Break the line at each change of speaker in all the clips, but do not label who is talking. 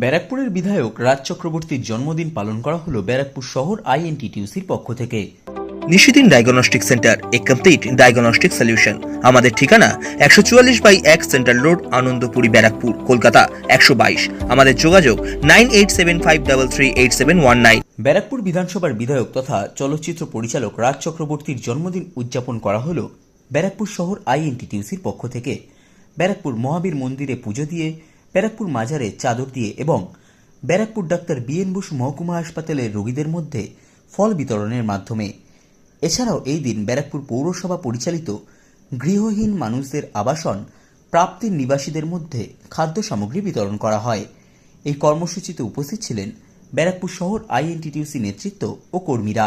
ব্যারাকপুরের বিধায়ক রাজ চক্রবর্তীর জন্মদিন পালন করা হলো ব্যারাকপুর শহর আইএনটিটিউসির পক্ষ থেকে।
Nishidin diagnostic centre a complete diagnostic solution আমাদের ঠিকানা একশো চুয়াল্লিশ বাই এক সেন্ট্রাল রোড আনন্দপুরি ব্যারাকপুর কলকাতা একশো বাইশ। আমাদের যোগাযোগ nine eight seven five double three eight seven one nine.
Barrackpore বিধানসভার বিধায়ক তথা চলচ্চিত্র পরিচালক রাজ চক্রবর্তীর জন্মদিন উদযাপন করা হলো ব্যারাকপুর শহর আইএনটিটিউসির পক্ষ থেকে। ব্যারাকপুর মহাবীর মন্দিরে পুজো দিয়ে ব্যারাকপুর মাজারে চাদর দিয়ে এবং ব্যারাকপুর ডাক্তার বিএন বসু মহকুমা হাসপাতালের রোগীদের মধ্যে ফল বিতরণের মাধ্যমে। এছাড়াও এই দিন ব্যারাকপুর পৌরসভা পরিচালিত গৃহহীন মানুষদের আবাসন প্রাপ্তির নিবাসীদের মধ্যে খাদ্য সামগ্রী বিতরণ করা হয়। এই কর্মসূচিতে উপস্থিত ছিলেন ব্যারাকপুর শহর আইএনটিটিউসি নেতৃত্ব ও কর্মীরা।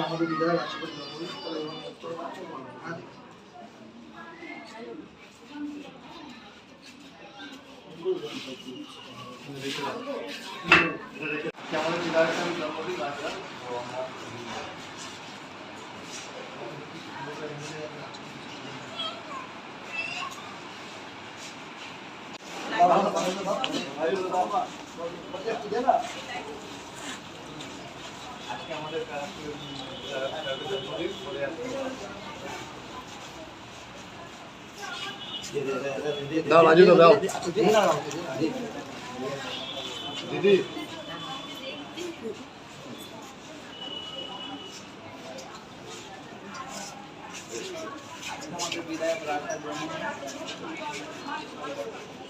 আমাদের বিধায়ক আশীর্বাদ আমাদের বিধায়ক জন্মদিন আছে দাও রাজু দাও দিদি।
ঠিক আছে দিয়ে